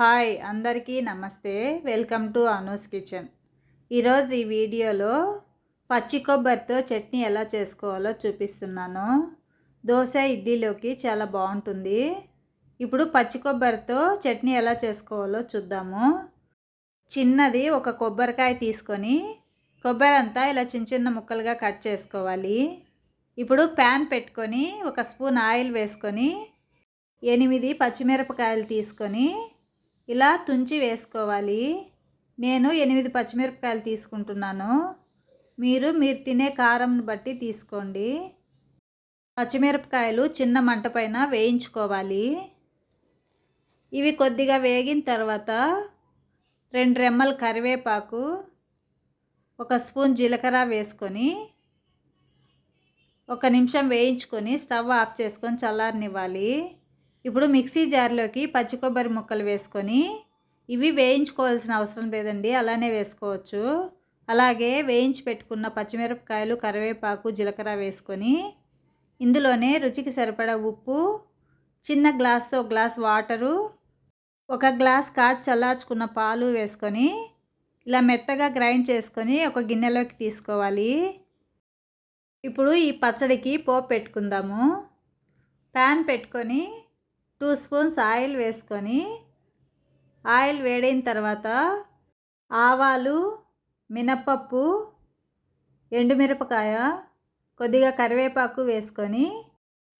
Hi అందరికీ నమస్తే. Welcome to Anu's kitchen. ఈరోజు ఈ వీడియోలో పచ్చి కొబ్బరితో చట్నీ ఎలా చేసుకోవాలో చూపిస్తున్నాను. దోశ ఇడ్లీలోకి చాలా బాగుంటుంది. ఇప్పుడు పచ్చి కొబ్బరితో చట్నీ ఎలా చేసుకోవాలో చూద్దాము. చిన్నది ఒక కొబ్బరికాయ తీసుకొని కొబ్బరి అంతా ఇలా చిన్న చిన్న ముక్కలుగా కట్ చేసుకోవాలి. ఇప్పుడు ప్యాన్ పెట్టుకొని ఒక స్పూన్ ఆయిల్ వేసుకొని ఎనిమిది పచ్చిమిరపకాయలు తీసుకొని ఇలా తుంచి వేసుకోవాలి. నేను ఎనిమిది పచ్చిమిరపకాయలు తీసుకుంటున్నాను. మీరు మీరు తినే కారంను బట్టి తీసుకోండి. పచ్చిమిరపకాయలు చిన్న మంట పైన వేయించుకోవాలి. ఇవి కొద్దిగా వేగిన తర్వాత రెండు రెమ్మల కరివేపాకు ఒక స్పూన్ జీలకర్ర వేసుకొని ఒక నిమిషం వేయించుకొని స్టవ్ ఆఫ్ చేసుకొని చల్లారనివ్వాలి. ఇప్పుడు మిక్సీ జార్లోకి పచ్చి కొబ్బరి ముక్కలు వేసుకొని ఇవి వేయించుకోవాల్సిన అవసరం లేదండి అలానే వేసుకోవచ్చు. అలాగే వేయించి పెట్టుకున్న పచ్చిమిరపకాయలు కరివేపాకు జీలకర్ర వేసుకొని ఇందులోనే రుచికి సరిపడా ఉప్పు చిన్న గ్లాస్తో గ్లాస్ వాటరు ఒక గ్లాస్ కాచి చల్లార్చుకున్న పాలు వేసుకొని ఇలా మెత్తగా గ్రైండ్ చేసుకొని ఒక గిన్నెలోకి తీసుకోవాలి. ఇప్పుడు ఈ పచ్చడికి పోపు పెట్టుకుందాము. ప్యాన్ పెట్టుకొని టూ స్పూన్స్ ఆయిల్ వేసుకొని ఆయిల్ వేడైన తర్వాత ఆవాలు మినప్పప్పు ఎండుమిరపకాయ కొద్దిగా కరివేపాకు వేసుకొని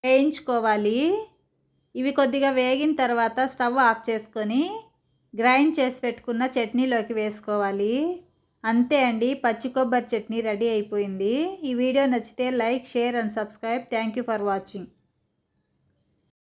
వేయించుకోవాలి. ఇవి కొద్దిగా వేగిన తర్వాత స్టవ్ ఆఫ్ చేసుకొని గ్రైండ్ చేసి పెట్టుకున్న చట్నీలోకి వేసుకోవాలి. అంతే అండి పచ్చి కొబ్బరి చట్నీ రెడీ అయిపోయింది. ఈ వీడియో నచ్చితే like share and subscribe. Thank you for watching.